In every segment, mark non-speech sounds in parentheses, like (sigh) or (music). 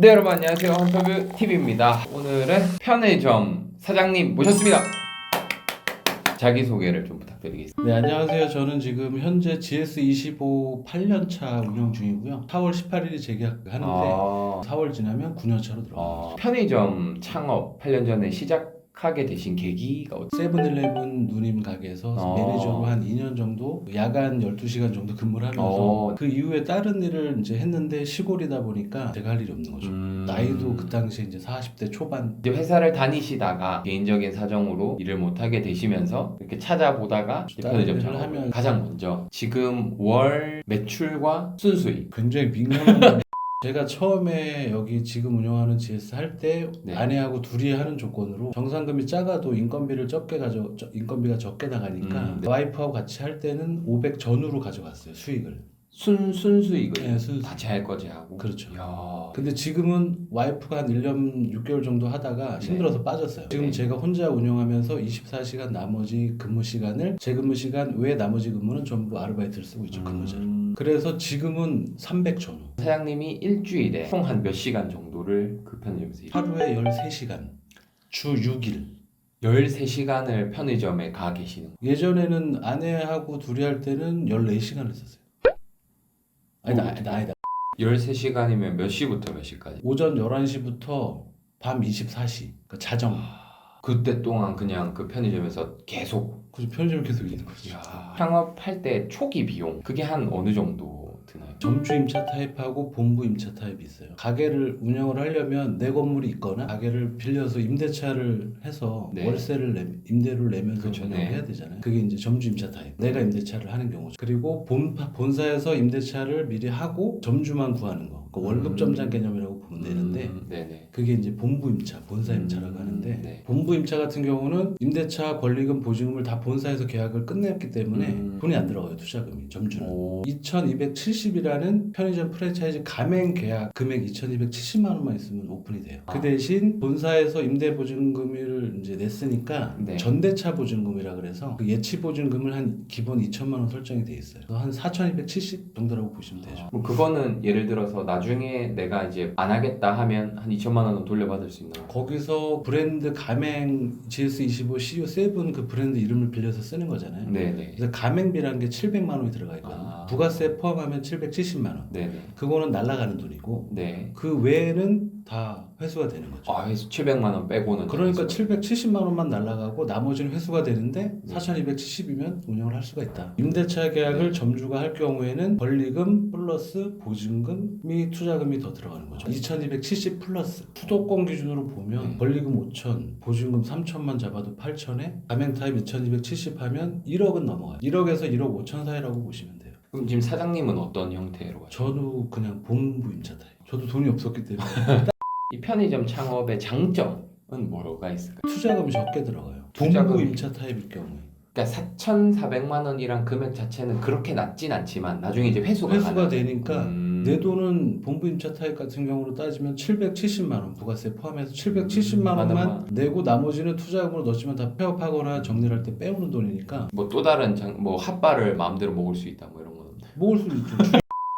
네 여러분 안녕하세요 헌터뷰 TV입니다. 오늘은 편의점 사장님 모셨습니다. 자기 소개를 좀 부탁드리겠습니다. 네, 안녕하세요. 저는 지금 현재 GS25 8년차 운영 중이고요. 4월 18일이 재계약하는데 아, 4월 지나면 9년차로 들어갑니다. 어, 편의점 창업 8년 전에 시작 하게 되신 계기가 어떻 세븐일레븐 누님 가게에서 어. 매니저로 한 2년 정도 야간 12시간 정도 근무를 하면서 어. 그 이후에 다른 일을 이제 했는데 시골이다 보니까 제가 할 일이 없는 거죠. 음, 나이도 그 당시에 이제 40대 초반 이제 회사를 다니시다가 개인적인 사정으로 일을 못 하게 되시면서 이렇게 찾아보다가 편의점 창업을 하면- 가장 먼저 지금 월 매출과 순수익 굉장히 민감한 제가 처음에 여기 지금 운영하는 GS 할 때 네. 아내하고 둘이 하는 조건으로 정상금이 작아도 인건비를 적게 가져 저- 인건비가 적게 나가니까 음, 네. 와이프하고 같이 할 때는 500 전후로 가져갔어요 수익을. 순 순수익을 네, 순수. 같이 할 거지 하고 그렇죠. 야. 근데 지금은 와이프가 한 1년 6개월 정도 하다가 힘들어서 빠졌어요. 지금 네. 제가 혼자 운영하면서 24시간 나머지 근무 시간을 제 근무 시간 외 나머지 근무는 전부 아르바이트를 쓰고 있죠 근무자로. 음, 그래서 지금은 300 전후. 사장님이 일주일에 총 한 몇 시간 정도를 그 편의점에서 일- 하루에 13시간. 주 6일. 13시간을 편의점에 가 계시는 예전에는 아내하고 둘이 할 때는 14시간을 썼어요. 아니다, 오. 아니다, 아니다. 13시간이면 몇 시부터 몇 시까지? 오전 11시부터 밤 24시. 그러니까 자정. 그때 동안 그냥 그 편의점에서 계속 그래서 편의점 계속 있는 거죠. 야, 창업할 때 초기 비용 그게 한 어느 정도 드나요? 점주 임차 타입하고 본부 임차 타입이 있어요. 가게를 운영을 하려면 내 건물이 있거나 가게를 빌려서 임대차를 해서 네. 월세를 내, 임대료를 내면서 그쵸, 운영을 네. 해야 되잖아요. 그게 이제 점주 임차 타입. 내가 임대차를 하는 경우죠. 그리고 본, 본사에서 임대차를 미리 하고 점주만 구하는 거. 그 월급 음. 점장 개념이라고 보면 되는데 음, 네네. 그게 이제 본부 임차, 본사 임차라고 음, 하는데 네. 본부 임차 같은 경우는 임대차 권리금 보증금을 다 본사에서 계약을 끝냈기 때문에 음. 돈이 안 들어가요 투자금이 점주는. 오, 2270이라는 편의점 프랜차이즈 가맹 계약 금액 2270만 원만 있으면 오픈이 돼요. 아. 그 대신 본사에서 임대 보증금을 이제 냈으니까 네. 전대차 보증금이라 그래서 그 예치 보증금을 한 기본 2천만 원 설정이 돼 있어요. 한 4,270 정도라고 보시면 되죠. 뭐 그거는 예를 들어서 나중에 내가 이제 안 하겠다 하면 한 2천만 원은 돌려받을 수 있나요? 거기서 브랜드 가맹 GS25 CU7 그 브랜드 이름을 빌려서 쓰는 거잖아요. 네네. 그래서 가맹비라는 게 700만 원이 들어가 있거든요. 아. 부가세 포함하면 770만 원. 네네. 그거는 날라가는 돈이고 네. 그 외에는 다 회수가 되는 거죠. 아, 회수 700만 원 빼고는 그러니까 회수가 770만 원만 날라가고 나머지는 회수가 되는데 네. 4,270이면 운영을 할 수가 있다. 임대차 계약을 점주가 할 경우에는 권리금 플러스 보증금이 투자금이 더 들어가는 거죠. 2,270 플러스 수도권 기준으로 보면 네. 권리금 5천, 보증금 3천만 잡아도 8천에 가맹 타입 2,270 하면 1억은 넘어가요. 1억에서 1억 5천 사이라고 보시면 돼요. 그럼 지금 사장님은 어떤 형태로? 저도 그냥 본부 임차 타입. 저도 돈이 없었기 때문에 (laughs) 이 편의점 창업의 장점은 뭐가 있을까요? 투자금이 적게 들어가요. 투자금이- 본부 임차 타입일 경우에. 그러니까 4,400만 원이란 금액 자체는 그렇게 낮진 않지만 나중에 이제 회수가 회수가 가능한- 되니까 음, 내 돈은 본부 임차 타입 같은 경우로 따지면 770만 원 부가세 포함해서 770만 원만 만원만. 내고 나머지는 투자금으로 넣지만 다 폐업하거나 정리를 할때 빼오는 돈이니까 뭐 또 다른 장, 뭐 핫바를 마음대로 먹을 수 있다 뭐 이런 건? 먹을 수 있죠.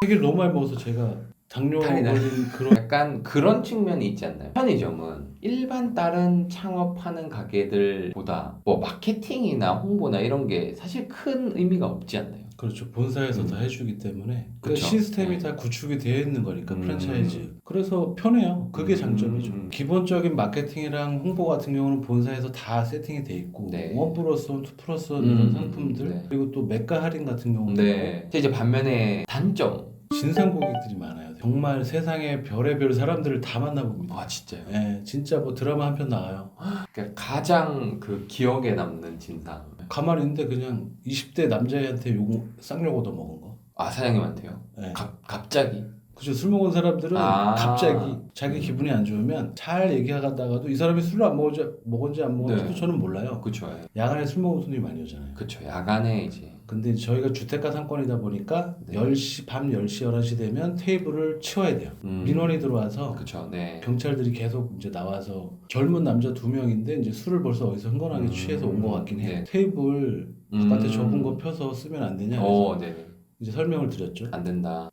되게 (laughs) 너무 많이 먹어서 제가 당뇨 탈이 나요? 걸린 그런 (laughs) 약간 그런 측면이 있지 않나요? 편의점은 일반 다른 창업하는 가게들보다 뭐 마케팅이나 홍보나 이런 게 사실 큰 의미가 없지 않나요? 그렇죠 본사에서 음. 다 해주기 때문에 그 그쵸. 시스템이 네. 다 구축이 되어 있는 거니까 음. 프랜차이즈 그래서 편해요 그게 음. 장점이죠 기본적인 마케팅이랑 홍보 같은 경우는 본사에서 다 세팅이 돼 있고 네. 원 플러스 원, 투 플러스 원 음. 이런 상품들 네. 그리고 또 매가 할인 같은 경우도 네. 근데 이제 반면에 단점. 진상 고객들이 많아요 정말 세상에 별의별 사람들을 다 만나봅니다 아 진짜요? 예, 진짜 뭐 드라마 한 편 나와요 그러니까 가장 그 기억에 남는 진상. 가만히 있는데 그냥 20대 남자애한테 욕 쌍욕 얻어 먹은 거 아 사장님한테요? 예. 갑 갑자기. 그죠 술 먹은 사람들은 아. 갑자기 자기 기분이 안 좋으면 잘 얘기하다가도 이 사람이 술을 안 먹었지, 먹었지 안 먹었지도 네. 저는 몰라요 그쵸. 야간에 술 먹은 손님이 많이 오잖아요 그쵸. 야간에 이제 근데 저희가 주택가 상권이다 보니까 네. 10시 밤 10시 11시 되면 테이블을 치워야 돼요 음, 민원이 들어와서 그쵸. 네. 경찰들이 계속 이제 나와서 젊은 남자 두 명인데 이제 술을 벌써 어디서 흥건하게 음. 취해서 온 것 같긴 해. 네. 테이블 바깥에 음. 접은 거 펴서 쓰면 안 되냐. 그래서 어, 네네. 이제 설명을 드렸죠. 안 된다.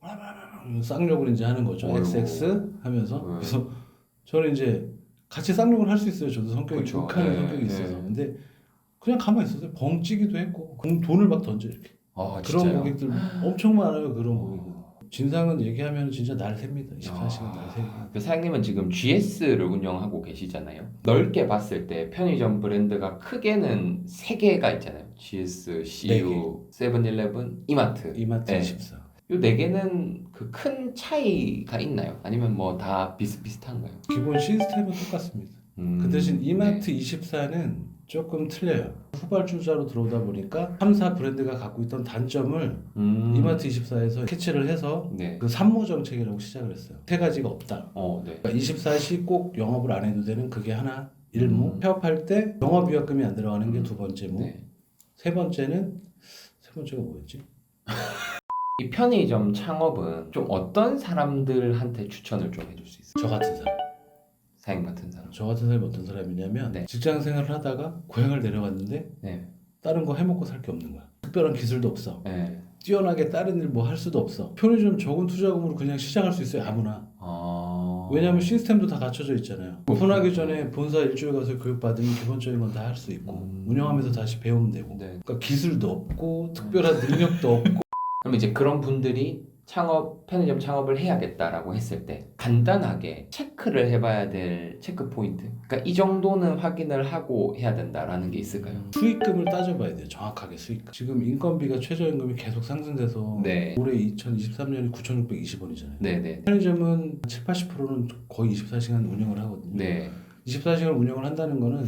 쌍욕을 이제 하는 거죠. 어이구. XX 하면서 네. 그래서 저는 이제 같이 쌍욕을 할 수 있어요. 저도 성격이 그쵸. 욕하는 네, 성격이 네. 있어서 근데 그냥 가만히 있었어요. 벙찌기도 했고 공- 돈을 막 던져 이렇게 아, 그런 진짜요? 고객들 엄청 많아요. 그런 고객들. 진상은 얘기하면 진짜 날 셉니다. 24시간 아, 날 새고. 그 사장님은 지금 GS를 운영하고 계시잖아요. 넓게 봤을 때 편의점 브랜드가 크게는 세 개가 있잖아요. GS, CU, 세븐일레븐, 이마트. 이마트 네. 24. 요네 개는 그 큰 차이가 있나요? 아니면 뭐 다 비슷비슷한가요? 기본 시스템은 똑같습니다. 음, 그 대신 이마트 네. 24는 조금 틀려요. 후발주자로 들어오다 보니까 3사 브랜드가 갖고 있던 단점을 음, 이마트 24에서 캐치를 해서 네. 그 산모 정책이라고 시작을 했어요. 세 가지가 없다. 어, 네. 그러니까 24시 꼭 영업을 안 해도 되는 그게 하나 일무. 음. 폐업할 때 영업위약금이 안 들어가는 게 두 번째 무. 네. 세 번째는 세 번째가 뭐였지? 이 편의점 창업은 좀 어떤 사람들한테 추천을 좀 해줄 수 있어요? 저 같은 사람. 사장님 같은 사람. 저 같은 사람이 어떤 사람이냐면 네. 직장 생활을 하다가 고향을 내려갔는데 네. 다른 거 해먹고 살 게 없는 거야. 특별한 기술도 없어. 네. 뛰어나게 다른 일 뭐 할 수도 없어. 편의점 적은 투자금으로 그냥 시작할 수 있어요. 아무나. 아. 왜냐하면 시스템도 다 갖춰져 있잖아요. 오픈하기 전에 본사 일주일 가서 교육 받으면 기본적인 건 다 할 수 있고 음. 운영하면서 다시 배우면 되고. 네. 그러니까 기술도 없고 특별한 능력도 없고. 그럼 이제 그런 분들이 창업 편의점 창업을 해야겠다라고 했을 때 간단하게 체크를 해봐야 될 체크 포인트. 그러니까 이 정도는 확인을 하고 해야 된다라는 게 있을까요? 수익금을 따져봐야 돼요. 정확하게 수익금. 지금 인건비가 최저임금이 계속 상승돼서 네. 올해 2023년이 9,620원이잖아요. 네네. 편의점은 7, 80%는 거의 24시간 운영을 하거든요. 네. 24시간 운영을 한다는 거는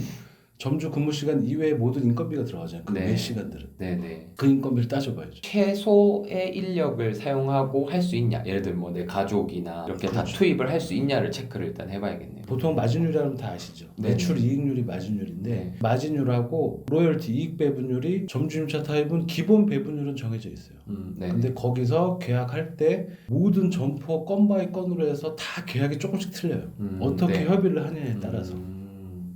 점주 근무 시간 이외의 모든 인건비가 들어가잖아요. 그 네. 몇 시간들은. 네네. 그 인건비를 따져봐야죠. 최소의 인력을 사용하고 할 수 있냐? 예를 들면 뭐 내 가족이나 이렇게 다 그렇죠. 투입을 할 수 있냐를 체크를 일단 해봐야겠네요. 보통 마진율이라면 다 아시죠? 네. 매출 이익률이 마진율인데 네. 마진율하고 로열티 이익 배분율이 점주임차 타입은 기본 배분율은 정해져 있어요. 음, 네. 근데 거기서 계약할 때 모든 점포 건 바이 건으로 해서 다 계약이 조금씩 틀려요. 음, 어떻게 네. 협의를 하느냐에 따라서. 음,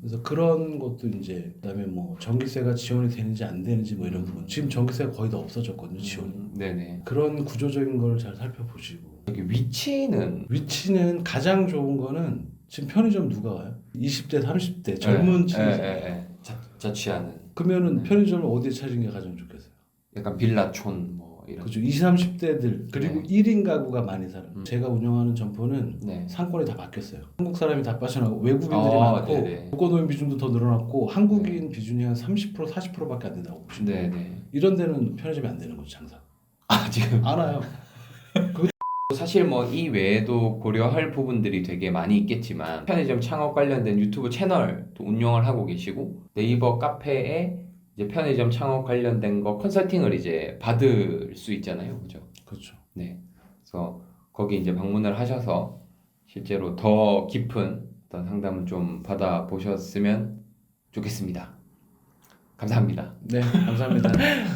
그래서 그런 것도 이제 그다음에 뭐 전기세가 지원이 되는지 안 되는지 뭐 이런 부분. 지금 전기세가 거의 다 없어졌거든요, 지원이. 음, 네네. 그런 구조적인 걸 잘 살펴보시고. 여기 위치는 위치는 가장 좋은 거는 지금 편의점 누가 와요? 20대, 30대 젊은 예, 층이잖아요. 예, 예, 예. 자, 자취하는 그러면은 네. 편의점을 어디에 차리는 게 가장 좋겠어요? 약간 빌라촌 뭐 이런. 그죠. 20, 30대들 그리고 네. 1인 가구가 많은 사람. 음. 제가 운영하는 점포는 네. 상권이 다 바뀌었어요. 한국 사람이 다 빠져나가고 외국인들이 아, 많고 네네. 독거노인 비중도 더 늘어났고 한국인 비중이 한 30% 40%밖에 안 된다고 보시면 돼요. 네네. 이런 데는 편의점이 안 되는 거죠 장사. 아 지금 안 와요. (laughs) 사실 뭐 이 외에도 고려할 부분들이 되게 많이 있겠지만 편의점 창업 관련된 유튜브 채널 도 운영을 하고 계시고 네이버 카페에 이제 편의점 창업 관련된 거 컨설팅을 이제 받을 수 있잖아요, 그죠? 그렇죠. 네. 그래서 거기 이제 방문을 하셔서 실제로 더 깊은 어떤 상담을 좀 받아 보셨으면 좋겠습니다. 감사합니다. 네, 감사합니다. (laughs)